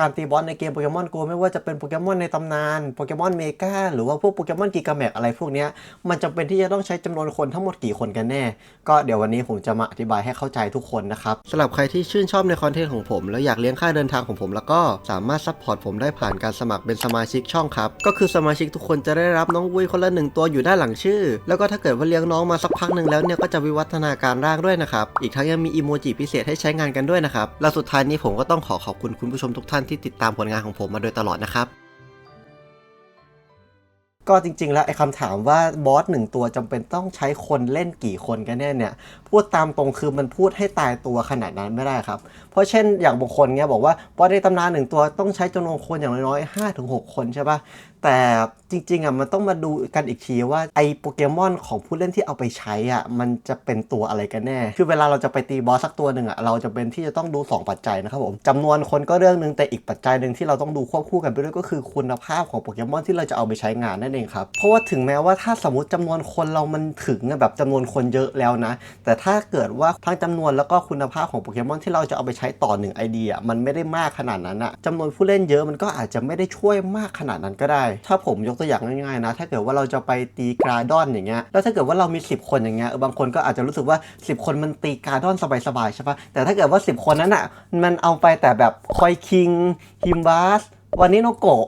การตีบอสในเกมโปเกมอนโกไม่ว่าจะเป็นโปเกมอนในตำนานโปเกมอนเมกาหรือว่าพวกโปเกมอนกิกาแมกอะไรพวกนี้มันจำเป็นที่จะต้องใช้จำนวนคนทั้งหมดกี่คนกันแน่ ก็เดี๋ยววันนี้ผมจะมาอธิบายให้เข้าใจทุกคนนะครับสำหรับใครที่ชื่นชอบในคอนเทนต์ของผม แล้วอยากเลี้ยงค่าเดินทางของผมแล้วก็สามารถซัพพอร์ตผมได้ผ่านการสมัครเป็นสมาชิกช่องครับ ก็คือสมาชิกทุกคนจะได้รับน้องวุ้ยคนละหนึ่งตัวอยู่ด้านหลังชื่อ แล้วก็ถ้าเกิดว่าเลี้ยงน้องมาสักพักหนึ่งแล้วเนี่ยก็จะวิวัฒนาการร่างด้วยนะครับอีกทั้งยังมีอีโมจิพิเศษให้ใช้งานกันด้วยนะครับและสุดท้ายนี้ผมก็ต้องขอขอบคุณคุณผู้ชมทุกท่านที่ติดตามผลงานของผมมาโดยตลอดนะครับ ก็จริง ๆ แล้วไอ้คำถามว่าบอสหนึ่งตัวจำเป็นต้องใช้คนเล่นกี่คนกันแน่เนี่ย พูดตามตรงคือมันพูดให้ตายตัวขนาดนั้นไม่ได้ครับ เพราะเช่นอย่างบางคนเนี้ยบอกว่าบอสในตำนานหนึ่งตัวต้องใช้จำนวนคนอย่างน้อยๆห้าถึงหกคนใช่ปะแต่จริงๆอะมันต้องมาดูกันอีกทีว่าไอ้โปเกมอนของผู้เล่นที่เอาไปใช้อะมันจะเป็นตัวอะไรกันแน่ คือเวลาเราจะไปตีบอสสักตัวหนึ่งอะเราจะเป็นที่จะต้องดู 2 ปัจจัยนะครับผมจำนวนคนก็เรื่องหนึ่งแต่อีกปัจจัยหนึ่งที่เราต้องดูควบคู่กันไปด้วยก็คือคุณภาพของโปเกมอนที่เราจะเอาไปใช้งานนั่นเองครับ เพราะว่าถึงแม้ว่าถ้าสมมติจำนวนคนเรามันถึงแบบจำนวนคนเยอะแล้วนะ แต่ถ้าเกิดว่าทั้งจำนวนแล้วก็คุณภาพของโปเกมอนที่เราจะเอาไปใช้ต่อหนึ่งไอเดียมันไม่ได้มากขนาดนั้นอะจำนวนผู้เล่นเยอะมันก็อาจจะไม่ได้ช่วยมากขนาดนั้นก็ได้ ถ้าผมยกตัวอย่างง่ายๆนะ ถ้าเกิดว่าเราจะไปตีกราดอนอย่างเงี้ยแล้วถ้าเกิดว่าเรามี 10 คนอย่างเงี้ยบางคนก็อาจจะรู้สึกว่า 10 คนมันตีกราดอนสบายๆใช่ปะแต่ถ้าเกิดว่า 10 คนนั้นอะมันเอาไปแต่แบบคอยคิงฮิมบาสวานิโนโกะ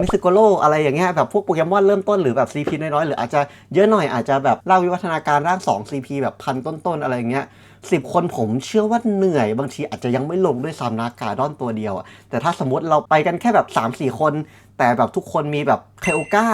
มิสโกโลอะไรอย่างเงี้ยแบบพวกโปเกมอนเริ่มต้นหรือแบบ CP น้อยๆ หรืออาจจะเยอะหน่อยอาจจะแบบเล่าวิวัฒนาการร่าง 2 CP แบบพันต้นๆ อะไรอย่างเงี้ยสิบคนผมเชื่อว่าเหนื่อย บางทีอาจจะยังไม่ลงด้วยซ้ำนะกาดอนตัวเดียวอะแต่ถ้าสมมติเราไปกันแค่แบบ 3-4 คน แต่แบบทุกคนมีแบบเคโอก้า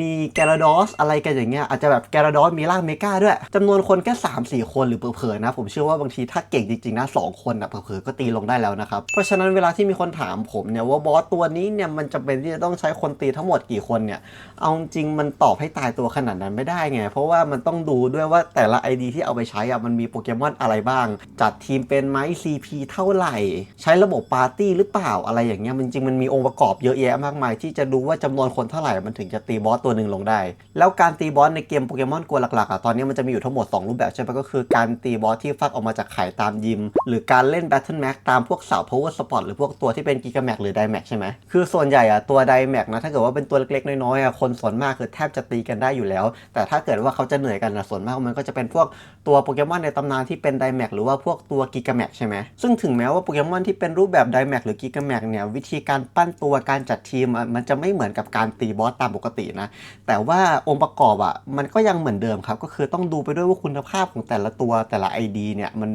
มีแกราดอสอะไรกันอย่างเงี้ยอาจจะแบบแกราดอสมีร่างเมกาด้วยจำนวนคนแค่3 4 คนหรือเผลอๆนะ ผมเชื่อว่าบางทีถ้าเก่งจริงๆนะ2คนอะเผลอๆก็ตีลงได้แล้วนะครับเพราะฉะนั้นเวลาที่มีคนถามผมเนี่ยว่าบอสตัวนี้เนี่ยมันจะเป็นที่จะต้องใช้คนตีทั้งหมดกี่คนเนี่ยเอาจริงมันตอบให้ตายตัวขนาดนั้นไม่ได้ไง เพราะว่ามันต้องดูด้วยว่าแต่ละ ID ที่เอาไปใช้อะมันมีโปเกมอนอะไรบ้าง จัดทีมเป็นไหม CP เท่าไหร่ ใช้ระบบปาร์ตี้หรือเปล่าอะไรอย่างเงี้ยมันจริงมันมีองค์ประกอบเยอะแยะมากมาย ที่จะดูว่าจำนวนคนเท่าไหร่มันถึงจะตีบอสตัวหนึ่งลงได้ แล้วการตีบอสในเกมโปเกมอนกลัวหลักๆอะตอนนี้มันจะมีอยู่ทั้งหมด 2 รูปแบบใช่ไหมก็คือการตีบอสที่ฟักออกมาจากไข่ตามยิม หรือการเล่น Battle Max ตามพวกเสา Power Spot หรือพวกตัวที่เป็นกิกาแม็กหรือไดแม็กใช่ไหมคือส่วนใหญ่อะตัวไดแม็กนะถ้าเกิดว่าเป็นตัวเล็กๆน้อยๆอะคนส่วนมากคือแทบจะตีกันได้อยู่แล้ว แต่ถ้าเกิดว่าเขาจะเหนื่อยกันนะส่วนมากมันก็จะเป็นพวกตัวโปเกมอนในตำนานที่เป็นไดแม็กหรือว่าพวกตัวกิกาแม็กใช่ไหมซึ่งถึงแม้ว่าโปเกมอนที่เป็นรูปแบบไดแม็กหรือกิกาแม็กเนี่ยวิธีการปั้นตัวการจัดทีมมันจะไม่เหมือนกับการตีบอสตามปกตินะแต่ว่าองค์ประกอบอะมันก็ยังเหมือนเดิมครับ ก็คือต้องดูไปด้วยว่าคุณภาพของแต่ละตัวแต่ละ ID เนี่ยมัน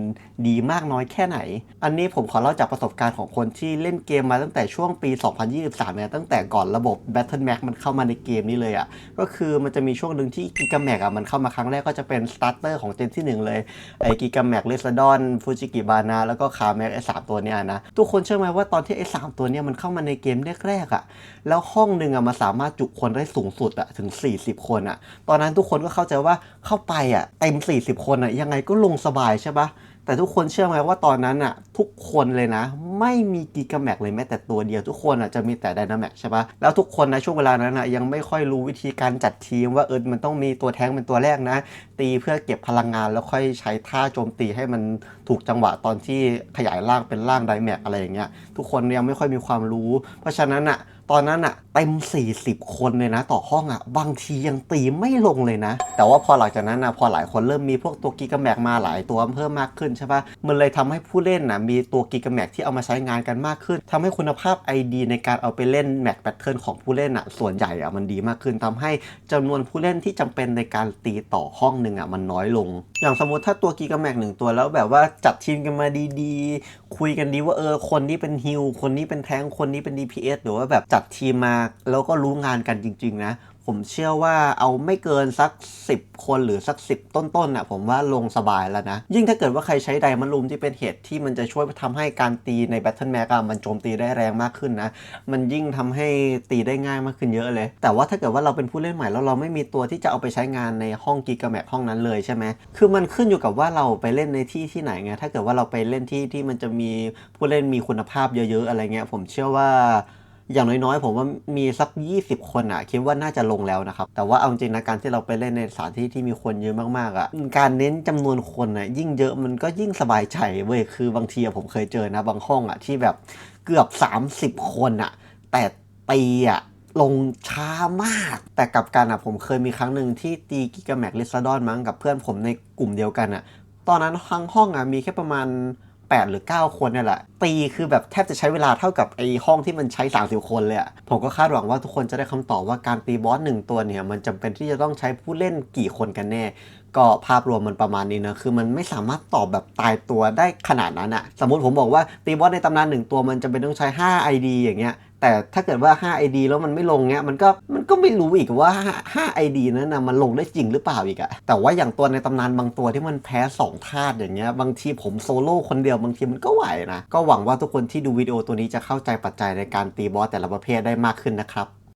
ดีมากน้อยแค่ไหน อันนี้ผมขอเล่าจากประสบการณ์ของคนที่เล่นเกมมาตั้งแต่ช่วงปี 2023เนี่ยตั้งแต่ก่อนระบบ Battle Max มันเข้ามาในเกมนี้เลยอะก็คือมันจะมีช่วงหนึ่งที่กิกาแมกอะมันเข้ามาครั้งแรกก็จะเป็นสตาร์เตอร์ของเจนที่หนึ่งเลยไอ้กิกาแมกเลสดอนฟูจิกิบานาแล้วก็คาแมกไอ้สามตัวเนี้ยนะทุกคนเชื่อไหมว่าตอนที่ไอ้สามตัวเนี้ยมันเข้ามาในเกมแรกๆอะแล้วห้องหนึ่งอะมันสามารถจุคนได้สูงสุดอะถึง 40 คนอะตอนนั้นทุกคนก็เข้าใจว่าเข้าไปอะเต็ม 40 คนอะยังไงก็ลงสบายใช่ปะแต่ทุกคนเชื่อไหมว่าตอนนั้นอะทุกคนเลยนะ ไม่มีกิกาแม็กเลยแม้แต่ตัวเดียวทุกคนอะจะมีแต่ไดนาแม็กใช่ปะแล้วทุกคนนะช่วงเวลานั้นอะยังไม่ค่อยรู้วิธีการจัดทีมว่าเออมันต้องมีตัวแท้งเป็นตัวแรกนะ ตีเพื่อเก็บพลังงานแล้วค่อยใช้ท่าโจมตีให้มันถูกจังหวะตอนที่ขยายร่างเป็นร่างไดแม็กอะไรอย่างเงี้ยทุกคนยังไม่ค่อยมีความรู้ เพราะฉะนั้นอะ ตอนนั้นอะเต็ม 40 คนเลยนะ ต่อห้องอะบางทียังตีไม่ลงเลยนะ แต่ว่าพอหลังจากนั้นนะพอหลายคนเริ่มมีพวกตัวกิกาแมกมาหลายตัวเพิ่มมากขึ้นใช่ปะมันเลยทำให้ผู้เล่นนะมีตัวกิกาแมกที่เอามาใช้งานกันมากขึ้นทำให้คุณภาพ ID ในการเอาไปเล่นแม็กแพทเทิร์นของผู้เล่นอะส่วนใหญ่อะมันดีมากขึ้นทำให้จำนวนผู้เล่นที่จำเป็นในการตีต่อห้องหนึ่งอะมันน้อยลง อย่างสมมติถ้าตัวกิกาแมกหนึ่งตัวแล้วแบบว่าจัดทีมกันมาดีๆ คุยกันดีว่าเออคนนี้เป็นฮิลคนนี้เป็นแทงคนนี้เป็น DPS หรือว่าแบบจัดทีมมาแล้วก็รู้งานกันจริง ๆ นะ ผมเชื่อว่าเอาไม่เกินสัก 10 คนหรือสัก 10 ต้นๆน่ะผมว่าลงสบายแล้วนะ ยิ่งถ้าเกิดว่าใครใช้ไดมันลูมที่เป็นเหตุที่มันจะช่วยทำให้การตีใน Battle Max อะมันโจมตีได้แรงมากขึ้นนะ มันยิ่งทำให้ตีได้ง่ายมากขึ้นเยอะเลย แต่ว่าถ้าเกิดว่าเราเป็นผู้เล่นใหม่แล้วเราไม่มีตัวที่จะเอาไปใช้งานในห้องกิกาแมกห้องนั้นเลยใช่ไหมคือมันขึ้นอยู่กับว่าเราไปเล่นในที่ที่ไหนไงถ้าเกิดว่าเราไปเล่นที่ที่มันจะมีผู้เล่นมีคุณภาพเยอะ ๆ อะไรเงี้ยผมเชื่อว่า อย่างน้อยๆ ผมว่ามีสัก 20 คนอะคิดว่าน่าจะลงแล้วนะครับ แต่ว่าเอาจริงนะการที่เราไปเล่นในสถานที่ที่มีคนเยอะมากๆอะการเน้นจำนวนคนอะยิ่งเยอะมันก็ยิ่งสบายใจเว้ยคือบางทีผมเคยเจอนะบางห้องอะที่แบบเกือบ 30 คนอะแต่ตีอะลงช้ามาก แต่กับกันอะผมเคยมีครั้งหนึ่งที่ตีกิกาแม็กลิซาดอนมั้งกับเพื่อนผมในกลุ่มเดียวกันอะ ตอนนั้นทั้งห้องอะมีแค่ประมาณ 8 หรือ 9 คนเนี่ยแหละ ตีคือแบบแทบจะใช้เวลาเท่ากับไอ้ห้องที่มันใช้ 30 คนเลยอะผมก็คาดหวังว่าทุกคนจะได้คำตอบว่าการตีบอสหนึ่งตัวเนี่ย มันจำเป็นที่จะต้องใช้ผู้เล่นกี่คนกันแน่ ก็ภาพรวมมันประมาณนี้นะ คือมันไม่สามารถตอบแบบตายตัวได้ขนาดนั้นอะสมมติผมบอกว่าตีบอสในตำนานหนึ่งตัวมันจำเป็นต้องใช้ 5 ID อย่างเงี้ย แต่ถ้าเกิดว่า 5 ID แล้วมันไม่ลงเนี้ยมันก็มันก็ไม่รู้อีกว่า 5 ID นั้นนะมันลงได้จริงหรือเปล่าอีกอะแต่ว่าอย่างตัวในตำนานบางตัวที่มันแพ้ 2 ธาตุอย่างเงี้ยบางทีผมโซโล่คนเดียวบางทีมันก็ไหวนะ ก็หวังว่าทุกคนที่ดูวิดีโอตัวนี้จะเข้าใจปัจจัยในการตีบอสแต่ละประเภทได้มากขึ้นนะครับ